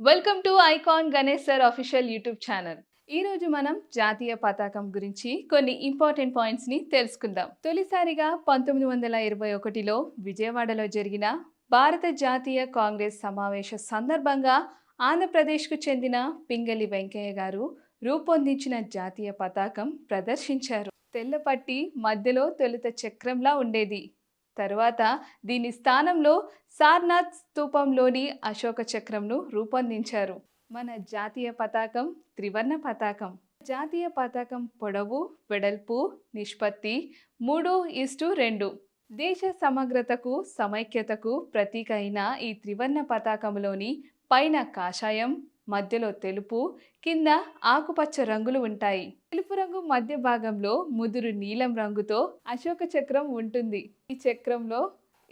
Welcome to icon Ganesh sir official YouTube channel ఈ రోజు మనం జాతీయ పతాకం గురించి కొన్ని ఇంపార్టెంట్ పాయింట్స్ని తెలుసుకుందాం. తొలిసారిగా పంతొమ్మిది వందల ఇరవై ఒకటిలో విజయవాడలో జరిగిన భారత జాతీయ కాంగ్రెస్ సమావేశ సందర్భంగా ఆంధ్రప్రదేశ్కు చెందిన పింగళి వెంకయ్య గారు రూపొందించిన జాతీయ పతాకం ప్రదర్శించారు. తెల్లపట్టి మధ్యలో తొలుత చక్రంలా ఉండేది. తరువాత దీని స్థానంలో సార్నాథ్ స్థూపంలోని అశోక చక్రంను రూపొందించారు. మన జాతీయ పతాకం త్రివర్ణ పతాకం. జాతీయ పతాకం పొడవు వెడల్పు నిష్పత్తి మూడు ఇస్టు రెండు. దేశ సమగ్రతకు సమైక్యతకు ప్రతీక అయిన ఈ త్రివర్ణ పతాకంలోని పైన కాషాయం మధ్యలో తెలుపు కింద ఆకుపచ్చ రంగులు ఉంటాయి. తెలుపు రంగు మధ్య భాగంలో ముదురు నీలం రంగుతో అశోక చక్రం ఉంటుంది. ఈ చక్రంలో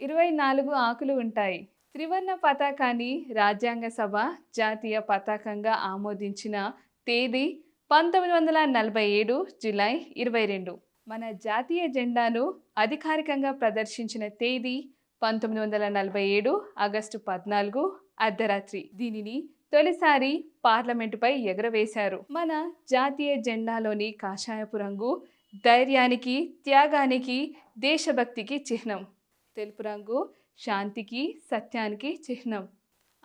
ఇరవై నాలుగు ఆకులు ఉంటాయి. త్రివర్ణ పతాకాన్ని రాజ్యాంగ సభ జాతీయ పతాకంగా ఆమోదించిన తేదీ పంతొమ్మిది వందల నలభై ఏడు జూలై ఇరవై రెండు. మన జాతీయ జెండాను అధికారికంగా ప్రదర్శించిన తేదీ పంతొమ్మిది వందల నలభై ఏడు ఆగస్టు పద్నాలుగు అర్ధరాత్రి. దీనిని తొలిసారి పార్లమెంటుపై ఎగరవేశారు. మన జాతీయ జెండాలోని కాషాయపు రంగు ధైర్యానికి త్యాగానికి దేశభక్తికి చిహ్నం. తెలుపు రంగు శాంతికి సత్యానికి చిహ్నం.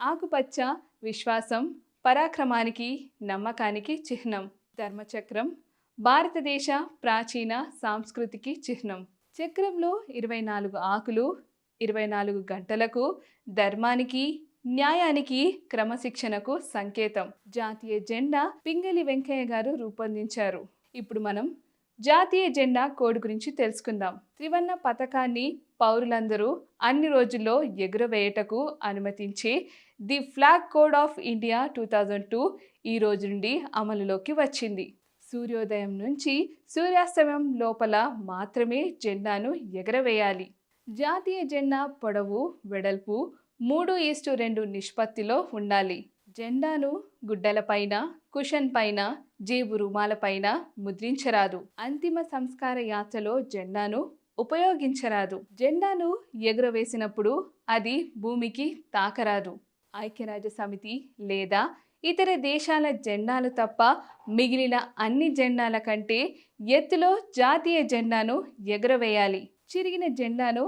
ఆకుపచ్చ విశ్వాసం పరాక్రమానికి నమ్మకానికి చిహ్నం. ధర్మచక్రం భారతదేశ ప్రాచీన సాంస్కృతికి చిహ్నం. చక్రంలో ఇరవై నాలుగు ఆకులు ఇరవై నాలుగు గంటలకు ధర్మానికి న్యాయానికి క్రమశిక్షణకు సంకేతం. జాతీయ జెండా పింగళి వెంకయ్య గారు రూపొందించారు. ఇప్పుడు మనం జాతీయ జెండా కోడ్ గురించి తెలుసుకుందాం. త్రివర్ణ పథకాన్ని పౌరులందరూ అన్ని రోజుల్లో ఎగురవేయటకు అనుమతించే the flag code of India two thousand two ఈ రోజు నుండి అమలులోకి వచ్చింది. సూర్యోదయం నుంచి సూర్యాస్తమయం లోపల మాత్రమే జెండాను ఎగరవేయాలి. జాతీయ జెండా పొడవు వెడల్పు మూడు ఈస్టు రెండు నిష్పత్తిలో ఉండాలి. జెండాను గుడ్డలపైన కుషన్ పైన జేబు రుమాలపైన ముద్రించరాదు. అంతిమ సంస్కార యాత్రలో జెండాను ఉపయోగించరాదు. జెండాను ఎగురవేసినప్పుడు అది భూమికి తాకరాదు. ఐక్యరాజ్య సమితి లేదా ఇతర దేశాల జెండాలు తప్ప మిగిలిన అన్ని జెండాల కంటే ఎత్తులో జాతీయ జెండాను ఎగురవేయాలి. చిరిగిన జెండాను